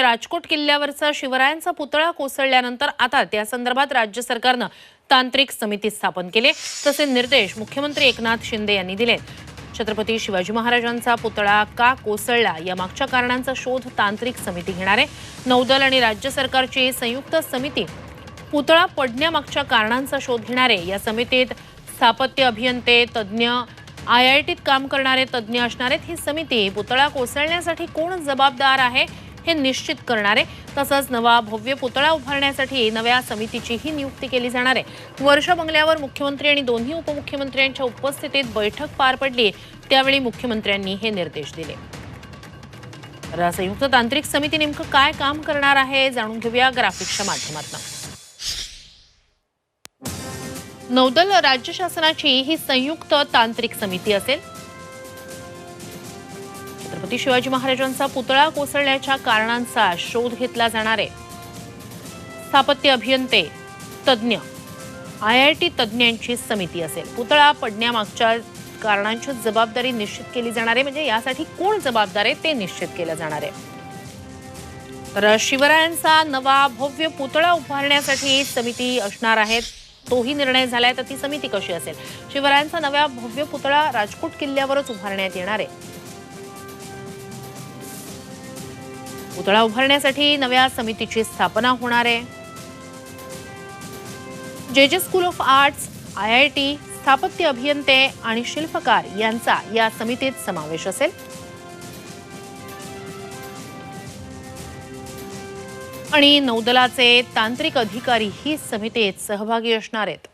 राजकोट किल्ल्यावरचा शिवरायांचा पुतळा कोसळल्यानंतर आता त्या संदर्भात राज्य सरकारनं तांत्रिक समिती स्थापन केले. तसे निर्देश मुख्यमंत्री एकनाथ शिंदे यांनी दिले छत्रपती शिवाजी महाराजांचा पुतळा का कोसळला या मागच्या कारणांचा शोध तांत्रिक समिती घेणार आहे. नौदल आणि राज्य सरकारची संयुक्त समिती पुतळा पडण्यामागच्या कारणांचा शोध घेणार आहे. या समितीत स्थापत्य अभियंते तज्ज्ञ आय आय टीत काम करणारे तज्ज्ञ असणार आहेत. ही समिती पुतळा कोसळण्यासाठी कोण जबाबदार आहे? हे निश्चित करणार. आहे तसंच नवा भव्य पुतळा उभारण्यासाठी नव्या समितीचीही नियुक्ती केली जाणार आहे. वर्ष बंगल्यावर मुख्यमंत्री आणि दोन्ही उपमुख्यमंत्र्यांच्या उपस्थितीत बैठक पार पडली त्यावेळी मुख्यमंत्र्यांनी हे निर्देश दिले. तर संयुक्त तांत्रिक समिती नेमकं काय काम करणार आहे जाणून घेऊया ग्राफिक्सच्या माध्यमातून. नौदल राज्य शासनाची ही संयुक्त तांत्रिक समिती असेल. छत्रपती शिवाजी महाराजांचा पुतळा कोसळण्याच्या कारणांचा शोध घेतला जाणार आहे. स्थापत्य अभियंते तज्ज्ञ आय आय टी तज्ज्ञांची समिती असेल. पुतळा पडण्यामागच्या कारणांची जबाबदारी निश्चित केली जाणार आहे. म्हणजे यासाठी कोण जबाबदार आहे ते निश्चित केलं जाणार आहे. तर शिवरायांचा नवा भव्य पुतळा उभारण्यासाठी समिती असणार आहे तोही निर्णय झालाय. तर ती समिती कशी असेल? शिवरायांचा नव्या भव्य पुतळा राजकोट किल्ल्यावरच उभारण्यात येणार आहे. पुतळा उभारण्यासाठी नव्या समितीची स्थापना होणार आहे. J J school of arts I I T स्थापत्य अभियंते आणि शिल्पकार यांचा या समितीत समावेश असेल. आणि नौदलाचे तांत्रिक अधिकारी ही समितीत सहभागी असणार आहेत.